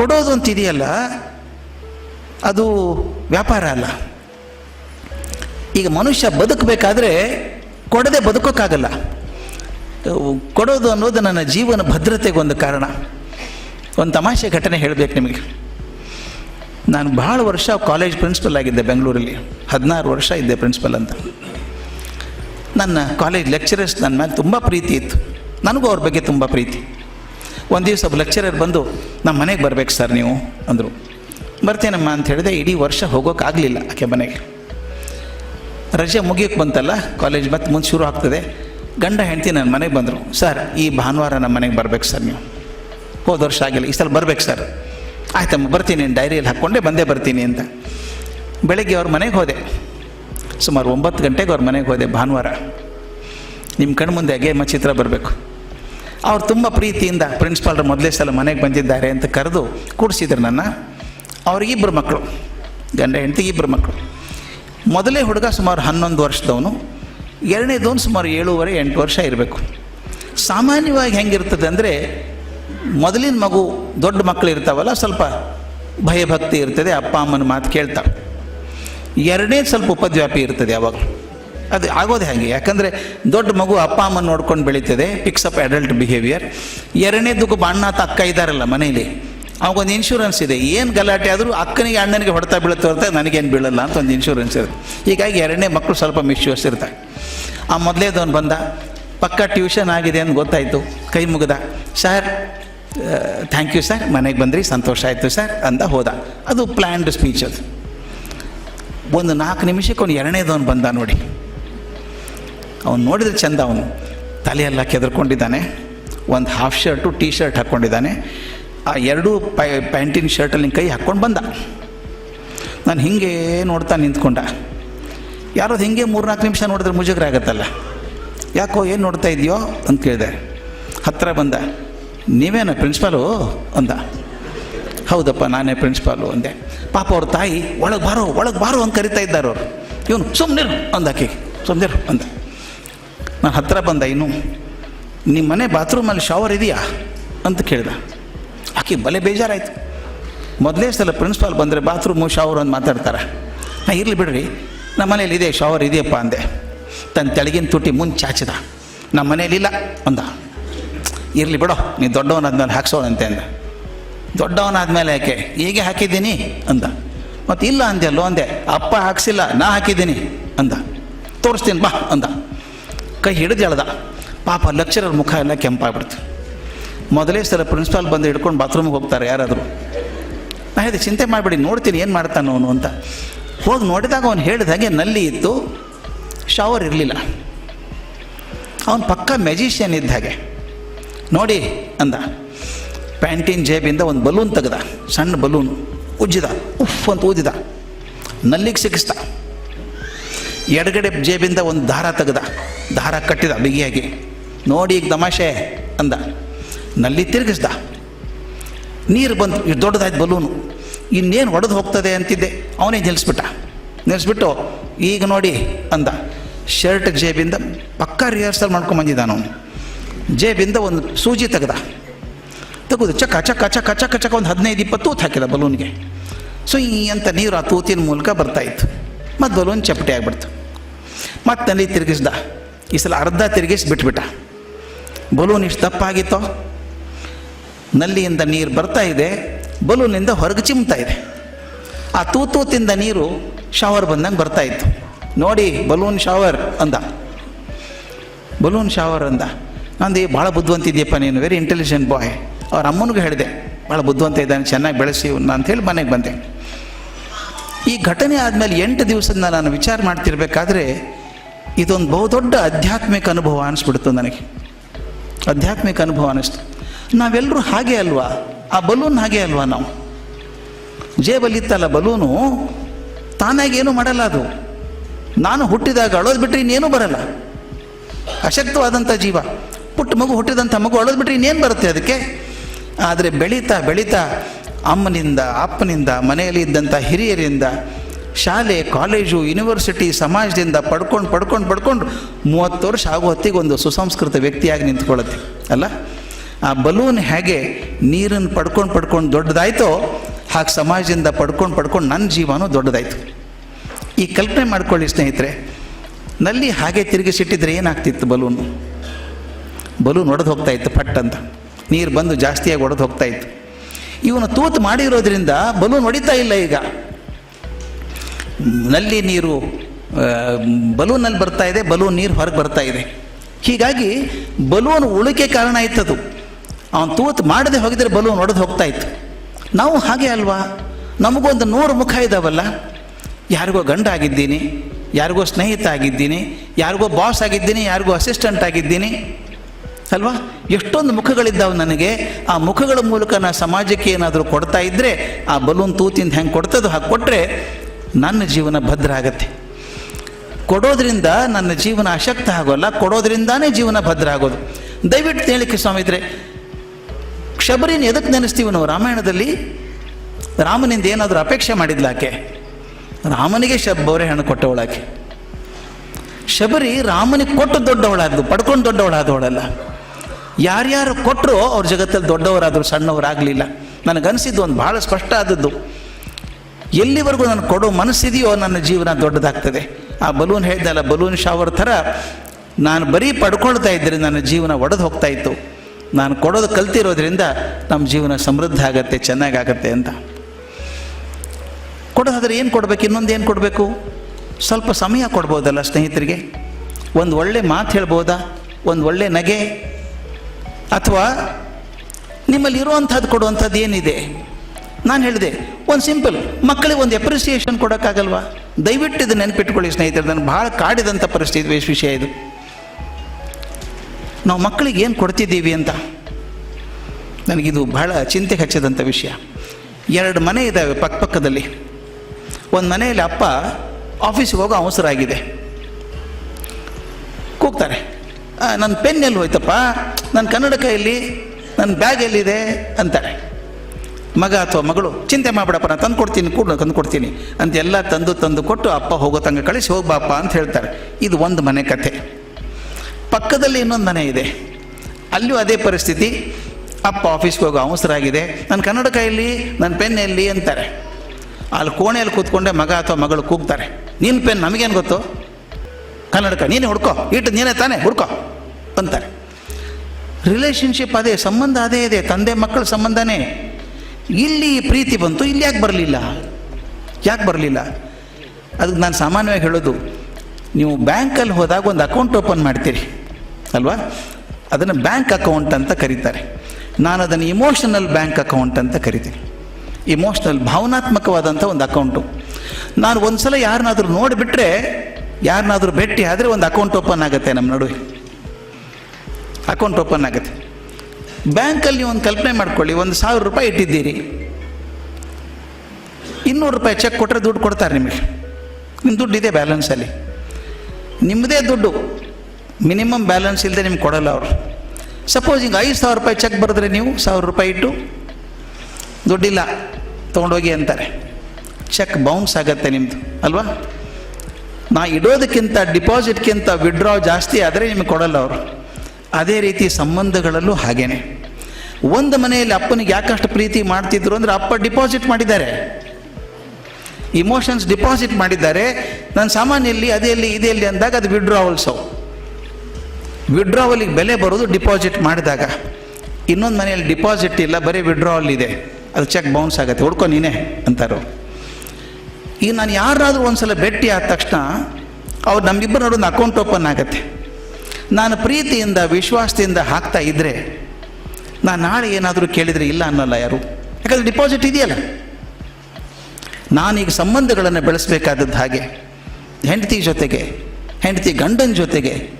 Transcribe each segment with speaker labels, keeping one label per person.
Speaker 1: ಕೊಡೋದು ಅಂತ ಇದೆಯಲ್ಲ ಅದು ವ್ಯಾಪಾರ ಅಲ್ಲ. ಈಗ ಮನುಷ್ಯ ಬದುಕಬೇಕಾದ್ರೆ ಕೊಡದೆ ಬದುಕೋಕ್ಕಾಗಲ್ಲ. ಕೊಡೋದು ಅನ್ನೋದು ನನ್ನ ಜೀವನ ಭದ್ರತೆಗೊಂದು ಕಾರಣ. ಒಂದು ತಮಾಷೆ ಘಟನೆ ಹೇಳಬೇಕು ನಿಮಗೆ. ನಾನು ಭಾಳ ವರ್ಷ ಕಾಲೇಜ್ ಪ್ರಿನ್ಸಿಪಲ್ ಆಗಿದ್ದೆ ಬೆಂಗಳೂರಲ್ಲಿ. ಹದಿನಾರು ವರ್ಷ ಇದ್ದೆ ಪ್ರಿನ್ಸಿಪಲ್ ಅಂತ. ನನ್ನ ಕಾಲೇಜ್ ಲೆಕ್ಚರರ್ಸ್ ನನ್ನ ಮೇಲೆ ತುಂಬ ಪ್ರೀತಿ ಇತ್ತು. ನನಗೂ ಅವ್ರ ಬಗ್ಗೆ ತುಂಬ ಪ್ರೀತಿ. ಒಂದು ದಿವಸ ಲೆಕ್ಚರರ್ ಬಂದು ನಮ್ಮ ಮನೆಗೆ ಬರಬೇಕು ಸರ್ ನೀವು, ಅಂದರು. ಬರ್ತೇನಮ್ಮ, ಅಂತ ಹೇಳಿದೆ. ಇಡೀ ವರ್ಷ ಹೋಗೋಕ್ಕಾಗಲಿಲ್ಲ ಆಕೆ ಮನೆಗೆ. ರಜೆ ಮುಗಿಯೋಕ್ಕೆ ಬಂತಲ್ಲ ಕಾಲೇಜ್ ಮತ್ತೆ ಮುಂದೆ ಶುರು ಆಗ್ತದೆ. ಗಂಡ ಹೆಂಡ್ತಿ ನನ್ನ ಮನೆಗೆ ಬಂದರು. ಸರ್ ಈ ಭಾನುವಾರ ನಮ್ಮ ಮನೆಗೆ ಬರಬೇಕು ಸರ್ ನೀವು. ಹೋದ ವರ್ಷ ಆಗಿಲ್ಲ, ಈ ಸಲ ಬರಬೇಕು ಸರ್ ಆಯ್ತಮ್ಮ, ಬರ್ತೀನಿ ಡೈರಿಯಲ್ಲಿ ಹಾಕ್ಕೊಂಡೇ ಬಂದೇ ಬರ್ತೀನಿ, ಅಂತ. ಬೆಳಗ್ಗೆ ಅವ್ರ ಮನೆಗೆ ಹೋದೆ. ಸುಮಾರು ಒಂಬತ್ತು ಗಂಟೆಗೆ ಅವ್ರ ಮನೆಗೆ ಹೋದೆ ಭಾನುವಾರ. ನಿಮ್ಮ ಕಣ್ಮುಂದೆ ಮುಂದೆ ಅಗೆ ಚಿತ್ರ ಬರಬೇಕು. ಅವ್ರು ತುಂಬ ಪ್ರೀತಿಯಿಂದ ಪ್ರಿನ್ಸಿಪಾಲ್ರು ಮೊದಲೇ ಸಲ ಮನೆಗೆ ಬಂದಿದ್ದಾರೆ ಅಂತ ಕರೆದು ಕೂಡಿಸಿದ್ರು ನನ್ನ. ಅವ್ರಿಗಿಬ್ಬರು ಮಕ್ಕಳು ಗಂಡ ಹೆಂಡತಿ ಇಬ್ಬರು ಮಕ್ಕಳು ಮೊದಲೇ ಹುಡುಗ ಸುಮಾರು ಹನ್ನೊಂದು ವರ್ಷದವನು. ಎರಡನೇದವನು ಸುಮಾರು ಏಳೂವರೆ, ಎಂಟು ವರ್ಷ ಇರಬೇಕು. ಸಾಮಾನ್ಯವಾಗಿ ಹೆಂಗಿರ್ತದೆ ಅಂದರೆ ಮೊದಲಿನ ಮಗು ದೊಡ್ಡ ಮಕ್ಕಳು ಇರ್ತಾವಲ್ಲ, ಸ್ವಲ್ಪ ಭಯಭಕ್ತಿ ಇರ್ತದೆ, ಅಪ್ಪ ಅಮ್ಮನ ಮಾತು ಕೇಳ್ತಾವೆ ಎರಡನೇ ಸ್ವಲ್ಪ ಉಪದ್ವ್ಯಾಪಿ ಇರ್ತದೆ ಯಾವಾಗ ಅದು ಆಗೋದು ಹೇಗೆ. ಯಾಕಂದರೆ ದೊಡ್ಡ ಮಗು ಅಪ್ಪ ಅಮ್ಮ ನೋಡ್ಕೊಂಡು ಬೆಳೀತದೆ ಪಿಕ್ಸ್ ಅಪ್ ಅಡಲ್ಟ್ ಬಿಹೇವಿಯರ್ ಎರಡನೇದಕ್ಕೂ ಅಣ್ಣ ಅಕ್ಕ ಇದ್ದಾರಲ್ಲ ಮನೇಲಿ. ಅವಾಗೊಂದು ಇನ್ಶೂರೆನ್ಸ್ ಇದೆ. ಏನು ಗಲಾಟೆ ಆದರೂ ಅಕ್ಕನಿಗೆ ಅಣ್ಣನಿಗೆ ಹೊಡೆತ ಬೀಳುತ್ತೆ ಹೊರತೆ ನನಗೇನು ಬೀಳಲ್ಲ ಅಂತ ಒಂದು ಇನ್ಶೂರೆನ್ಸ್ ಇರುತ್ತೆ. ಹೀಗಾಗಿ ಎರಡನೇ ಮಕ್ಕಳು ಸ್ವಲ್ಪ ಮಿಶ್ಯೂಸ್ ಇರ್ತಾರೆ. ಆ ಮೊದಲೇದವನು ಬಂದ, ಪಕ್ಕ ಟ್ಯೂಷನ್ ಆಗಿದೆ ಅಂತ ಗೊತ್ತಾಯಿತು. ಕೈ ಮುಗಿದ. ಸರ್ ಥ್ಯಾಂಕ್ ಯು ಸರ್ ಮನೆಗೆ ಬಂದ್ರಿ, ಸಂತೋಷ ಆಯಿತು ಸರ್ ಅಂದ ಹೋದ. ಅದು ಪ್ಲ್ಯಾನ್ಡ್ ಸ್ಪೀಚ್ ಅದು. ಒಂದು ನಾಲ್ಕು ನಿಮಿಷಕ್ಕೆ ಒಂದು ಎರಡನೇದವನು ಬಂದ ನೋಡಿ. ಅವನು ನೋಡಿದ್ರೆ ಚಂದ ಅವನು. ತಲೆಯೆಲ್ಲ ಕೆದರ್ಕೊಂಡಿದ್ದಾನೆ. ಒಂದು ಹಾಫ್ ಶರ್ಟು ಟೀ ಶರ್ಟ್ ಹಾಕ್ಕೊಂಡಿದ್ದಾನೆ ಆ ಎರಡೂ ಪೈ ಪ್ಯಾಂಟಿನ ಶರ್ಟಲ್ಲಿ ಕೈ ಹಾಕ್ಕೊಂಡು ಬಂದ. ನಾನು ಹಿಂಗೆ ನೋಡ್ತಾ ನಿಂತ್ಕೊಂಡ. ಯಾರೋ ಹಿಂಗೆ ಮೂರ್ನಾಲ್ಕು ನಿಮಿಷ ನೋಡಿದ್ರೆ ಮುಜುಗರ ಆಗತ್ತಲ್ಲ. ಯಾಕೋ ಏನು ನೋಡ್ತಾ ಇದೆಯೋ ಅಂತ ಕೇಳಿದೆ. ಹತ್ತಿರ ಬಂದ. ನೀವೇನ ಪ್ರಿನ್ಸಿಪಾಲು ಅಂದ. ಹೌದಪ್ಪ, ನಾನೇ ಪ್ರಿನ್ಸಿಪಾಲು ಅಂದೆ. ಪಾಪ ಅವ್ರ ತಾಯಿ, ಒಳಗೆ ಬಾರೋ ಒಳಗೆ ಬಾರೋ ಅಂತ ಕರಿತಾ ಇದ್ದಾರೆ ಅವರು. ಇವನು ಸುಮ್ಮನಿರು ಅಂದಾಕಿ ಸುಮ್ಮನಿರು ಅಂದ. ನಾನು ಹತ್ತಿರ ಬಂದ ಇನ್ನು ನಿಮ್ಮ ಮನೆ ಬಾತ್ರೂಮಲ್ಲಿ ಶವರ್ ಇದೆಯಾ? ಅಂತ ಕೇಳ್ದ. ಆಕೆ ಬಲೆ ಬೇಜಾರಾಯಿತು. ಮೊದಲೇ ಸಲ ಪ್ರಿನ್ಸಿಪಾಲ್ ಬಂದರೆ ಬಾತ್ರೂಮು ಶವರ್ ಅಂತ ಮಾತಾಡ್ತಾರೆ. ನಾ ಇರಲಿ ಬಿಡ್ರಿ ನಮ್ಮ ಮನೇಲಿ ಇದೆ ಶವರ್ ಇದೆಯಪ್ಪ ಅಂದೆ. ತನ್ನ ತೆಳಗಿನ ತುಟಿ ಮುಂಚೆ ಚಾಚಿದ ನಮ್ಮ ಮನೇಲಿಲ್ಲ ಅಂದ. ಇರಲಿ ಬಿಡೋ, ನೀ ದೊಡ್ಡವನಾದ್ಮೇಲೆ ಹಾಕ್ಸೋಣಂತೆ ಅಂದ. ದೊಡ್ಡವನಾದ್ಮೇಲೆ ಯಾಕೆ? ಹೀಗೆ ಹಾಕಿದ್ದೀನಿ? ಅಂದ. ಮತ್ತು ಇಲ್ಲ ಅಂದೆ, ಅಲ್ಲೋ ಅಂದೆ. ಅಪ್ಪ ಹಾಕ್ಸಿಲ್ಲ, ನಾ ಹಾಕಿದ್ದೀನಿ, ಅಂದ. ತೋರಿಸ್ತೀನಿ, ಬಾ, ಅಂದ. ಕೈ ಹಿಡಿದು ಎಳ್ದ ಪಾಪ ಲೆಕ್ಚರರ್ ಮುಖ ಎಲ್ಲ ಕೆಂಪಾಗ್ಬಿಡ್ತು. ಮೊದಲೇ ಸಲ ಪ್ರಿನ್ಸಿಪಾಲ್ ಬಂದು ಹಿಡ್ಕೊಂಡು ಬಾತ್ರೂಮಿಗೆ ಹೋಗ್ತಾರೆ ಯಾರಾದರೂ. ನಾ ಹೇಳಿದೆ, ಚಿಂತೆ ಮಾಡಿಬಿಡಿ, ನೋಡ್ತೀನಿ ಏನು ಮಾಡ್ತಾನೆ ಅವನು ಅಂತ. ಹೋಗಿ ನೋಡಿದಾಗ ಅವನು ಹೇಳಿದ ಹಾಗೆ ನಲ್ಲಿ ಇತ್ತು ಶವರ್ ಇರಲಿಲ್ಲ. ಅವನು ಪಕ್ಕ ಮೆಜಿಷಿಯನ್ ಇದ್ದ ಹಾಗೆ. ನೋಡಿ, ಅಂದ. ಪ್ಯಾಂಟೀನ್ ಜೇಬಿಂದ ಒಂದು ಬಲೂನ್ ತೆಗೆದ, ಸಣ್ಣ ಬಲೂನ್, ಉಜ್ಜಿದ, ಉಫ್ ಅಂತ ಊದಿದ. ನಲ್ಲಿಗೆ ಸಿಕ್ಕಿಸ್ದ. ಎಡಗಡೆ ಜೇಬಿಂದ ಒಂದು ದಾರ ತೆಗೆದ. ದಾರ ಕಟ್ಟಿದ ಬಿಗಿಯಾಗಿ. ನೋಡಿ ಈಗ ತಮಾಷೆ ಅಂದ. ನಲ್ಲಿ ತಿರುಗಿಸ್ದ. ನೀರು ಬಂತು ಇಷ್ಟು ದೊಡ್ಡದಾಯ್ತು ಬಲೂನು. ಇನ್ನೇನು ಒಡೆದು ಹೋಗ್ತದೆ ಅಂತಿದ್ದೆ. ಅವನೇ ನಿಲ್ಲಿಸ್ಬಿಟ್ಟ ನಿಲ್ಲಿಸ್ಬಿಟ್ಟು ಈಗ ನೋಡಿ ಅಂದ. ಶರ್ಟ್ ಜೇಬಿಂದ ಪಕ್ಕ ರಿಹರ್ಸಲ್ ಮಾಡ್ಕೊಂಬಂದಿದ್ದಾನ ಜೇಬಿಂದ ಒಂದು ಸೂಜಿ ತೆಗೆದ. ತೆಗೆದು ಚಕ್ಕ ಚಕ್ಕ ಚಕ್ಕ ಚಕ್ಕ ಚಕ್ಕ ಒಂದು ಹದಿನೈದು, ಇಪ್ಪತ್ತು ತೂತು ಹಾಕಿದ ಬಲೂನ್ಗೆ. ಸೊ ಈ ಅಂತ ನೀರು ಆ ತೂತಿನ ಮೂಲಕ ಬರ್ತಾಯಿತ್ತು ಮತ್ತು ಬಲೂನ್ ಚಪ್ಪಟೆ ಆಗಿಬಿಡ್ತು. ಮತ್ತೆ ನಲ್ಲಿ ತಿರುಗಿಸ್ದ. ಈ ಸಲ ಅರ್ಧ ತಿರುಗಿಸಿ ಬಿಟ್ಬಿಟ್ಟ ಬಲೂನ್ ಇಷ್ಟು ತಪ್ಪಾಗಿತ್ತೋ ನಲ್ಲಿಯಿಂದ ನೀರು ಬರ್ತಾ ಇದೆ, ಬಲೂನಿಂದ ಹೊರಗೆ ಚಿಮ್ತಾ ಇದೆ. ಆ ತೂತೂತಿಂದ ನೀರು ಶವರ್ ಬಂದಂಗೆ ಬರ್ತಾ ಇತ್ತು. ನೋಡಿ, ಬಲೂನ್ ಶವರ್ ಅಂದ. ಬಲೂನ್ ಶವರ್ ಅಂದ. ನಂದು ಭಾಳ ಬುದ್ಧಿವಂತ ಇದೆಯಪ್ಪ ನೀನು ವೆರಿ ಇಂಟೆಲಿಜೆಂಟ್ ಬಾಯ್ ಅವ್ರ ಅಮ್ಮನಿಗೂ ಹೇಳಿದೆ, ಭಾಳ ಬುದ್ಧಿವಂತ ಇದ್ದಾನೆ, ಚೆನ್ನಾಗಿ ಬೆಳೆಸಿ ಹೇಳಿ ಮನೆಗೆ ಬಂದೆ. ಈ ಘಟನೆ ಆದಮೇಲೆ ಎಂಟು ದಿವಸದ ನಾನು ವಿಚಾರ ಮಾಡ್ತಿರ್ಬೇಕಾದ್ರೆ ಇದೊಂದು ಬಹುದೊಡ್ಡ ಆಧ್ಯಾತ್ಮಿಕ ಅನುಭವ ಅನಿಸ್ಬಿಡ್ತು ನನಗೆ. ಆಧ್ಯಾತ್ಮಿಕ ಅನುಭವ ಅನ್ನಿಸ್ತು ನಾವೆಲ್ಲರೂ ಹಾಗೆ ಅಲ್ವಾ? ಆ ಬಲೂನ್ ಹಾಗೆ ಅಲ್ವಾ ನಾವು? ಜೇಬಲ್ಲಿತ್ತಲ್ಲ ಬಲೂನು? ತಾನಾಗಿ ಏನೂ ಮಾಡಲ್ಲ ಅದು. ನಾನು ಹುಟ್ಟಿದಾಗ ಅಳೋದು ಬಿಟ್ಟರೆ ಇನ್ನೇನು ಬರಲ್ಲ. ಅಶಕ್ತವಾದಂಥ ಜೀವ. ಪುಟ್ಟ ಮಗು ಹುಟ್ಟಿದಂಥ ಮಗು ಅಳೋದು ಬಿಟ್ಟರೆ ಇನ್ನೇನು ಬರುತ್ತೆ ಅದಕ್ಕೆ? ಆದರೆ ಬೆಳೀತಾ ಬೆಳೀತಾ ಅಮ್ಮನಿಂದ, ಅಪ್ಪನಿಂದ, ಮನೆಯಲ್ಲಿ ಇದ್ದಂಥ ಹಿರಿಯರಿಂದ ಶಾಲೆ, ಕಾಲೇಜು ಯೂನಿವರ್ಸಿಟಿ ಸಮಾಜದಿಂದ ಪಡ್ಕೊಂಡು ಪಡ್ಕೊಂಡು ಪಡ್ಕೊಂಡು ಮೂವತ್ತು ವರ್ಷ ಆಗೋ ಹೊತ್ತಿಗೆ ಒಂದು ಸುಸಂಸ್ಕೃತ ವ್ಯಕ್ತಿಯಾಗಿ ನಿಂತ್ಕೊಳ್ಳುತ್ತೆ, ಅಲ್ಲ? ಆ ಬಲೂನ್ ಹೇಗೆ ನೀರನ್ನು ಪಡ್ಕೊಂಡು ಪಡ್ಕೊಂಡು ದೊಡ್ಡದಾಯ್ತೋ, ಹಾಗೆ ಸಮಾಜದಿಂದ ಪಡ್ಕೊಂಡು ಪಡ್ಕೊಂಡು ನನ್ನ ಜೀವನೂ ದೊಡ್ಡದಾಯ್ತು. ಈ ಕಲ್ಪನೆ ಮಾಡ್ಕೊಳ್ಳಿ ಸ್ನೇಹಿತರೆ, ನಲ್ಲಿ ಹಾಗೆ ತಿರುಗಿಸಿಟ್ಟಿದ್ರೆ ಏನಾಗ್ತಿತ್ತು ಬಲೂನು ಬಲೂನ್ ಒಡೆದು ಹೋಗ್ತಾ ಇತ್ತು ಪಟ್ ಅಂತ. ನೀರು ಬಂದು ಜಾಸ್ತಿಯಾಗಿ ಒಡೆದು ಹೋಗ್ತಾ ಇತ್ತು. ಇವನು ತೂತು ಮಾಡಿರೋದ್ರಿಂದ ಬಲೂನ್ ಹೊಡಿತಾ ಇಲ್ಲ ಈಗ. ನಲ್ಲಿ ನೀರು ಬಲೂನಲ್ಲಿ ಬರ್ತಾ ಇದೆ, ಬಲೂನ್ ನೀರು ಹೊರಗೆ ಬರ್ತಾ ಇದೆ. ಹೀಗಾಗಿ ಬಲೂನ್ ಉಳಿಕೆ ಕಾರಣ ಆಯ್ತದು. ಅವನು ತೂತು ಮಾಡದೆ ಹೋಗಿದ್ರೆ ಬಲೂನ್ ಒಡೆದು ಹೋಗ್ತಾ ಇತ್ತು. ನಾವು ಹಾಗೆ ಅಲ್ವಾ? ನಮಗೊಂದು ನೂರು ಮುಖ ಇದ್ದಾವಲ್ಲ ಯಾರಿಗೋ ಗಂಡ ಆಗಿದ್ದೀನಿ, ಯಾರಿಗೋ ಸ್ನೇಹಿತ ಆಗಿದ್ದೀನಿ, ಯಾರಿಗೋ ಬಾಸ್ ಆಗಿದ್ದೀನಿ, ಯಾರಿಗೋ ಅಸಿಸ್ಟೆಂಟ್ ಆಗಿದ್ದೀನಿ. ಅಲ್ವಾ? ಎಷ್ಟೊಂದು ಮುಖಗಳಿದ್ದಾವೆ ನನಗೆ. ಆ ಮುಖಗಳ ಮೂಲಕ ನಾನು ಸಮಾಜಕ್ಕೆ ಏನಾದರೂ ಕೊಡ್ತಾ ಇದ್ದರೆ ಆ ಬಲೂನ್ ತೂತಿಂದ ಹೆಂಗೆ ಕೊಡ್ತದೋ ಹಾಗೆ ಕೊಟ್ಟರೆ ನನ್ನ ಜೀವನ ಭದ್ರ ಆಗತ್ತೆ ಕೊಡೋದ್ರಿಂದ ನನ್ನ ಜೀವನ ಅಶಕ್ತ ಆಗೋಲ್ಲ, ಕೊಡೋದ್ರಿಂದಾನೇ ಜೀವನ ಭದ್ರ ಆಗೋದು. ದಯವಿಟ್ಟು ಹೇಳಿಕೆ ಸ್ವಾಮಿ ಇದ್ರೆ ಶಬರಿನ ಎದಕ್ಕೆ ನೆನೆಸ್ತೀವಿ ನಾವು? ರಾಮಾಯಣದಲ್ಲಿ ರಾಮನಿಂದ ಏನಾದರೂ ಅಪೇಕ್ಷೆ ಮಾಡಿದ್ಲಾಕೆ ರಾಮನಿಗೆ ಶಬ್ಬವರೇ ಹಣ್ಣು ಕೊಟ್ಟವಳಾಕೆ ಶಬರಿ ರಾಮನಿಗೆ ಕೊಟ್ಟು ದೊಡ್ಡವಳಾದ್ದು ಪಡ್ಕೊಂಡು ದೊಡ್ಡವಳಾದವಳಲ್ಲ. ಯಾರ್ಯಾರು ಕೊಟ್ಟರು ಅವ್ರ ಜಗತ್ತಲ್ಲಿ ದೊಡ್ಡವರಾದರು ಸಣ್ಣವರಾಗಲಿಲ್ಲ. ನನಗನ್ಸಿದ್ದು ಒಂದು ಭಾಳ ಸ್ಪಷ್ಟ ಆದದ್ದು ಎಲ್ಲಿವರೆಗೂ ನಾನು ಕೊಡೋ ಮನಸ್ಸಿದೆಯೋ ನನ್ನ ಜೀವನ ದೊಡ್ಡದಾಗ್ತದೆ. ಆ ಬಲೂನ್ ಹೇಳ್ದಲ್ಲ ಬಲೂನ್ ಶಾವರ್ ಥರ ನಾನು ಬರೀ ಪಡ್ಕೊಳ್ತಾ ಇದ್ದರೆ ನನ್ನ ಜೀವನ ಒಡೆದು ಹೋಗ್ತಾ ಇತ್ತು. ನಾನು ಕೊಡೋದು ಕಲ್ತಿರೋದ್ರಿಂದ ನಮ್ಮ ಜೀವನ ಸಮೃದ್ಧ ಆಗತ್ತೆ ಚೆನ್ನಾಗಾಗತ್ತೆ ಅಂತ. ಕೊಡೋದಾದರೆ ಏನು ಕೊಡಬೇಕು? ಇನ್ನೊಂದು ಏನು ಕೊಡಬೇಕು? ಸ್ವಲ್ಪ ಸಮಯ ಕೊಡ್ಬೋದಲ್ಲ ಸ್ನೇಹಿತರಿಗೆ? ಒಂದು ಒಳ್ಳೆ ಮಾತು ಹೇಳ್ಬೋದಾ? ಒಂದು ಒಳ್ಳೆ ನಗೆ? ಅಥವಾ ನಿಮ್ಮಲ್ಲಿ ಇರುವಂಥದ್ದು ಕೊಡುವಂಥದ್ದು ಏನಿದೆ? ನಾನು ಹೇಳಿದೆ ಒಂದು ಸಿಂಪಲ್ ಮಕ್ಕಳಿಗೆ ಒಂದು ಎಪ್ರಿಸಿಯೇಷನ್ ಕೊಡೋಕ್ಕಾಗಲ್ವಾ? ದಯವಿಟ್ಟು ಇದು ನೆನಪಿಟ್ಕೊಳ್ಳಿ ಸ್ನೇಹಿತರೆ ನಾನು ಭಾಳ ಕಾಡಿದಂಥ ಪರಿಸ್ಥಿತಿ ವೇಷ ವಿಷಯ ಇದು. ನಾವು ಮಕ್ಕಳಿಗೆ ಏನು ಕೊಡ್ತಿದ್ದೀವಿ ಅಂತ? ನನಗಿದು ಬಹಳ ಚಿಂತೆ ಹಚ್ಚಿದಂಥ ವಿಷಯ. ಎರಡು ಮನೆ ಇದ್ದಾವೆ ಪಕ್ಕಪಕ್ಕದಲ್ಲಿ ಒಂದು ಮನೆಯಲ್ಲಿ ಅಪ್ಪ ಆಫೀಸಿಗೆ ಹೋಗೋ ಅವಸರ ಆಗಿದೆ. ಕೂಗ್ತಾರೆ. "ಆ, ನನ್ನ ಪೆನ್ ಎಲ್ಲಿ ಹೋಯ್ತಪ್ಪ? ನನ್ನ ಕನ್ನಡಕ ಎಲ್ಲಿ ನನ್ನ ಬ್ಯಾಗ್ ಎಲ್ಲಿದೆ? ಅಂತಾರೆ. ಮಗ ಅಥವಾ ಮಗಳು, ಚಿಂತೆ ಮಾಡಬೇಡಪ್ಪ, ನಾನು ತಂದು ಕೊಡ್ತೀನಿ ಕೂಡ ತಂದು ಕೊಡ್ತೀನಿ ಅಂತ ಎಲ್ಲ ತಂದು ತಂದು ಕೊಟ್ಟು ಅಪ್ಪ ಹೋಗೋ ತಂಗ ಕಳಿಸಿ, ಹೋಗ್ಬಾಪ್ಪ ಅಂತ ಹೇಳ್ತಾರೆ. ಇದು ಒಂದು ಮನೆ ಕಥೆ. ಪಕ್ಕದಲ್ಲಿ ಇನ್ನೊಂದು ಮನೆ ಇದೆ. ಅಲ್ಲಿಯೂ ಅದೇ ಪರಿಸ್ಥಿತಿ. ಅಪ್ಪ ಆಫೀಸ್ಗೆ ಹೋಗೋ ಅವಸರ ಆಗಿದೆ ನನ್ನ ಕನ್ನಡ ಕೈಯಲ್ಲಿ ನನ್ನ ಪೆನ್ ಎಲ್ಲಿ ಅಂತಾರೆ. ಅಲ್ಲಿ ಕೋಣೆಯಲ್ಲಿ ಕೂತ್ಕೊಂಡೆ ಮಗ ಅಥವಾ ಮಗಳು ಕೂಗ್ತಾರೆ. ನಿನ್ನ ಪೆನ್ ನಮಗೇನು ಗೊತ್ತು? ಕನ್ನಡಕ ನೀನೇ ಹುಡ್ಕೋ ಇಟ್ಟು ನೀನೇ ತಾನೇ, ಹುಡ್ಕೋ ಅಂತಾರೆ. ರಿಲೇಷನ್ಶಿಪ್ ಅದೇ, ಸಂಬಂಧ ಅದೇ ಇದೆ. ತಂದೆ ಮಕ್ಕಳ ಸಂಬಂಧನೇ. ಇಲ್ಲಿ ಪ್ರೀತಿ ಬಂತು, ಇಲ್ಲಿ ಯಾಕೆ ಬರಲಿಲ್ಲ? ಯಾಕೆ ಬರಲಿಲ್ಲ? ಅದಕ್ಕೆ ನಾನು ಸಾಮಾನ್ಯವಾಗಿ ಹೇಳೋದು, ನೀವು ಬ್ಯಾಂಕಲ್ಲಿ ಹೋದಾಗ ಒಂದು ಅಕೌಂಟ್ ಓಪನ್ ಮಾಡ್ತೀರಿ, ಅಲ್ವಾ? ಅದನ್ನು ಬ್ಯಾಂಕ್ ಅಕೌಂಟ್ ಅಂತ ಕರೀತಾರೆ. ನಾನು ಅದನ್ನು ಇಮೋಷನಲ್ ಬ್ಯಾಂಕ್ ಅಕೌಂಟ್ ಅಂತ ಕರಿತೀನಿ. ಇಮೋಷ್ನಲ್, ಭಾವನಾತ್ಮಕವಾದಂಥ ಒಂದು ಅಕೌಂಟು. ನಾನು ಒಂದು ಸಲ ಯಾರನ್ನಾದರೂ ನೋಡಿಬಿಟ್ರೆ, ಯಾರನ್ನಾದರೂ ಭೇಟಿ ಆದರೆ ಒಂದು ಅಕೌಂಟ್ ಓಪನ್ ಆಗುತ್ತೆ ನಮ್ಮ ನಡುವೆ. ಅಕೌಂಟ್ ಓಪನ್ ಆಗುತ್ತೆ. ಬ್ಯಾಂಕಲ್ಲಿ ಒಂದು ಕಲ್ಪನೆ ಮಾಡ್ಕೊಳ್ಳಿ, ಒಂದು ಸಾವಿರ ರೂಪಾಯಿ ಇಟ್ಟಿದ್ದೀರಿ. ಇನ್ನೂರು ರೂಪಾಯಿ ಚೆಕ್ ಕೊಟ್ಟರೆ ದುಡ್ಡು ಕೊಡ್ತಾರೆ ನಿಮಗೆ. ನಿಮ್ಮ ದುಡ್ಡು ಇದೆ ಬ್ಯಾಲೆನ್ಸಲ್ಲಿ ನಿಮ್ಮದೇ ದುಡ್ಡು ಮಿನಿಮಮ್ ಬ್ಯಾಲೆನ್ಸ್ ಇಲ್ಲದೆ ನಿಮ್ಗೆ ಕೊಡಲ್ಲ ಅವರು. ಸಪೋಸ್ ಈಗ ಐದು ಸಾವಿರ ರೂಪಾಯಿ ಚೆಕ್ ಬರೆದ್ರೆ ನೀವು ಸಾವಿರ ರೂಪಾಯಿ ಇಟ್ಟು, ದುಡ್ಡಿಲ್ಲ, ತೊಗೊಂಡೋಗಿ ಅಂತಾರೆ. ಚೆಕ್ ಬೌನ್ಸ್ ಆಗತ್ತೆ ನಿಮ್ಮದು ಅಲ್ವಾ? ನಾ ಇಡೋದಕ್ಕಿಂತ ಡಿಪಾಸಿಟ್ಗಿಂತ ವಿಡ್ರಾ ಜಾಸ್ತಿ ಆದರೆ ನಿಮಗೆ ಕೊಡಲ್ಲ ಅವರು. ಅದೇ ರೀತಿ ಸಂಬಂಧಗಳಲ್ಲೂ ಹಾಗೇನೆ. ಒಂದು ಮನೆಯಲ್ಲಿ ಅಪ್ಪನಿಗೆ ಯಾಕಷ್ಟು ಪ್ರೀತಿ ಮಾಡ್ತಿದ್ರು ಅಂದರೆ ಅಪ್ಪ ಡಿಪಾಸಿಟ್ ಮಾಡಿದ್ದಾರೆ. ಇಮೋಷನ್ಸ್ ಡಿಪಾಸಿಟ್ ಮಾಡಿದ್ದಾರೆ. ನನ್ನ ಸಾಮಾನ್ಯಲ್ಲಿ ಇದೇ ಇದೆಲ್ಲಿ ಅಂದಾಗ ಅದು ವಿಡ್ರಾವಲ್ಸು ವಿಡ್ರಾವಲಿಗೆ ಬೆಲೆ ಬರೋದು ಡಿಪಾಸಿಟ್ ಮಾಡಿದಾಗ. ಇನ್ನೊಂದು ಮನೆಯಲ್ಲಿ ಡಿಪಾಸಿಟ್ ಇಲ್ಲ, ಬರೀ ವಿಡ್ರಾವಲ್ ಇದೆ. ಅದು ಚೆಕ್ ಬೌನ್ಸ್ ಆಗುತ್ತೆ, ಹುಡ್ಕೊ ನೀನೇ ಅಂತಾರು. ಈಗ ನಾನು ಯಾರಾದರೂ ಒಂದ್ಸಲ ಭೇಟಿ ಆದ ತಕ್ಷಣ ಅವ್ರು ನಮ್ಮಿಬ್ಬರ ನಡುವೆ ಅಕೌಂಟ್ ಓಪನ್ ಆಗುತ್ತೆ. ನಾನು ಪ್ರೀತಿಯಿಂದ, ವಿಶ್ವಾಸದಿಂದ ಹಾಕ್ತಾ ಇದ್ದರೆ ನಾನು ನಾಳೆ ಏನಾದರೂ ಕೇಳಿದರೆ ಇಲ್ಲ ಅನ್ನಲ್ಲ ಯಾರು? ಯಾಕಂದರೆ ಡಿಪಾಸಿಟ್ ಇದೆಯಲ್ಲ. ನಾನೀಗ ಸಂಬಂಧಗಳನ್ನು ಬೆಳೆಸಬೇಕಾದದ್ದು ಹಾಗೆ. ಹೆಂಡತಿ ಜೊತೆಗೆ, ಹೆಂಡತಿ ಗಂಡನ ಜೊತೆಗೆ,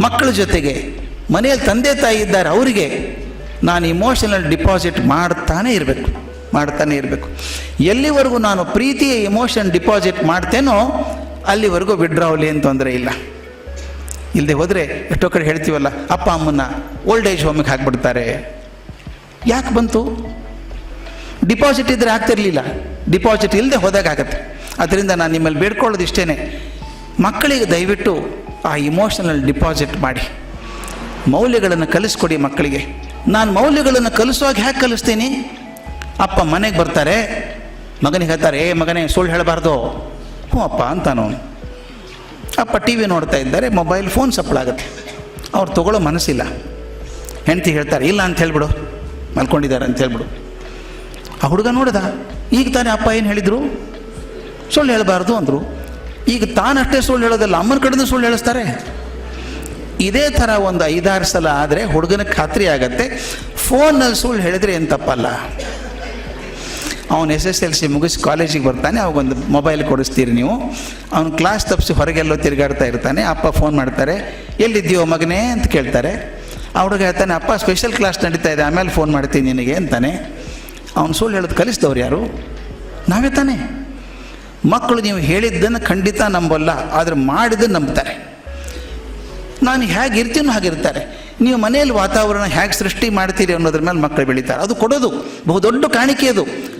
Speaker 1: ಮಕ್ಕಳ ಜೊತೆಗೆ, ಮನೆಯಲ್ಲಿ ತಂದೆ ತಾಯಿ ಇದ್ದಾರೆ ಅವರಿಗೆ ನಾನು ಇಮೋಷನಲ್ ಡಿಪಾಸಿಟ್ ಮಾಡ್ತಾನೆ ಇರಬೇಕು ಮಾಡ್ತಾನೆ ಇರಬೇಕು. ಎಲ್ಲಿವರೆಗೂ ನಾನು ಪ್ರೀತಿಯ ಇಮೋಷನ್ ಡಿಪಾಸಿಟ್ ಮಾಡ್ತೇನೋ, ಅಲ್ಲಿವರೆಗೂ ವಿಡ್ರಾವಲ್ ಏನು ತೊಂದರೆ ಇಲ್ಲ. ಇಲ್ಲದೆ ಹೋದರೆ ಎಷ್ಟೋ ಕಡೆ ಹೇಳ್ತೀವಲ್ಲ, ಅಪ್ಪ ಅಮ್ಮನ್ನ ಓಲ್ಡ್ ಏಜ್ ಹೋಮಿಗೆ ಹಾಕ್ಬಿಡ್ತಾರೆ. ಯಾಕೆ ಬಂತು? ಡಿಪಾಸಿಟ್ ಇದ್ದರೆ ಆಗ್ತಿರ್ಲಿಲ್ಲ. ಡಿಪಾಸಿಟ್ ಇಲ್ಲದೆ ಹೋದಾಗ ಆಗತ್ತೆ. ಅದರಿಂದ ನಾನು ನಿಮ್ಮಲ್ಲಿ ಬೇಡ್ಕೊಳ್ಳೋದು ಇಷ್ಟೇ ಮಕ್ಕಳಿಗೆ ದಯವಿಟ್ಟು ಆ ಇಮೋಷನಲ್ ಡಿಪಾಸಿಟ್ ಮಾಡಿ. ಮೌಲ್ಯಗಳನ್ನು ಕಲಿಸ್ಕೊಡಿ ಮಕ್ಕಳಿಗೆ. ನಾನು ಮೌಲ್ಯಗಳನ್ನು ಕಲಿಸುವಾಗ ಹ್ಯಾಕ್ ಕಲಿಸ್ತೀನಿ? ಅಪ್ಪ ಮನೆಗೆ ಬರ್ತಾರೆ. ಮಗನಿಗೆ ಹೇಳ್ತಾರೆ, ಏ ಮಗನೇ, ಸುಳ್ಳು ಹೇಳಬಾರ್ದು. ಹ್ಞೂ ಅಪ್ಪ ಅಂತಾನು ಅಪ್ಪ ಟಿ ವಿ ನೋಡ್ತಾ ಇದ್ದಾರೆ ಮೊಬೈಲ್ ಫೋನ್ ಸಪ್ಪಳಾಗುತ್ತೆ ಅವ್ರು ತಗೊಳ್ಳೋ ಮನಸ್ಸಿಲ್ಲ. ಹೆಂಡ್ತಿ ಹೇಳ್ತಾರೆ, ಇಲ್ಲ ಅಂತ ಹೇಳ್ಬಿಡು, ಮಲ್ಕೊಂಡಿದ್ದಾರೆ ಅಂತ ಹೇಳ್ಬಿಡು. ಆ ಹುಡುಗ ನೋಡಿದ, ಈಗ ತಾನೇ ಅಪ್ಪ ಏನು ಹೇಳಿದರು? ಸುಳ್ಳು ಹೇಳಬಾರ್ದು ಅಂದರು. ಈಗ ತಾನಷ್ಟೇ ಸುಳ್ಳು ಹೇಳೋದಲ್ಲ, ಅಮ್ಮನ ಕಡೆಯಿಂದ ಸುಳ್ಳು ಹೇಳಿಸ್ತಾರೆ. ಇದೇ ಥರ ಒಂದು ಐದಾರು ಸಲ ಆದರೆ ಹುಡುಗನ ಖಾತ್ರಿ ಆಗತ್ತೆ. ಫೋನಲ್ಲಿ ಸುಳ್ಳು ಹೇಳಿದ್ರೆ ಏನು ತಪ್ಪಲ್ಲ. ಅವನು ಎಸ್ ಎಸ್ ಎಲ್ ಸಿ ಮುಗಿಸಿ ಕಾಲೇಜಿಗೆ ಬರ್ತಾನೆ, ಅವಾಗೊಂದು ಮೊಬೈಲ್ ಕೊಡಿಸ್ತೀರಿ ನೀವು. ಅವನು ಕ್ಲಾಸ್ ತಪ್ಪಿಸಿ ಹೊರಗೆಲ್ಲೋ ತಿರುಗಾಡ್ತಾ ಇರ್ತಾನೆ, ಅಪ್ಪ ಫೋನ್ ಮಾಡ್ತಾರೆ, ಎಲ್ಲಿದ್ದೀಯೋ ಮಗನೇ? ಅಂತ ಕೇಳ್ತಾರೆ. ಹುಡುಗ ಹೇಳ್ತಾನೆ, ಅಪ್ಪ ಸ್ಪೆಷಲ್ ಕ್ಲಾಸ್ ನಡೀತಾ ಇದೆ, ಆಮೇಲೆ ಫೋನ್ ಮಾಡ್ತೀನಿ ನಿನಗೆ, ಅಂತಾನೆ. ಅವನು ಸುಳ್ಳು ಹೇಳೋದು ಕಲಿಸಿದವ್ರು ಯಾರು? ನಾವೇ ತಾನೆ. ಮಕ್ಕಳು ನೀವು ಹೇಳಿದ್ದನ್ನು ಖಂಡಿತ ನಂಬಲ್ಲ, ಆದರೆ ಮಾಡಿದ್ದನ್ನು ನಂಬ್ತಾರೆ. ನಾನು ಹೇಗೆ ಇರ್ತೀನೋ ಹಾಗಿರ್ತಾರೆ ನೀವು ಮನೆಯಲ್ಲಿ ವಾತಾವರಣ ಹೇಗೆ ಸೃಷ್ಟಿ ಮಾಡ್ತೀರಿ ಅನ್ನೋದ್ರ ಮೇಲೆ ಮಕ್ಕಳು ಬೆಳೀತಾರೆ. ಅದು ಕೊಡೋದು, ಬಹುದೊಡ್ಡ ಕಾಣಿಕೆ ಅದು.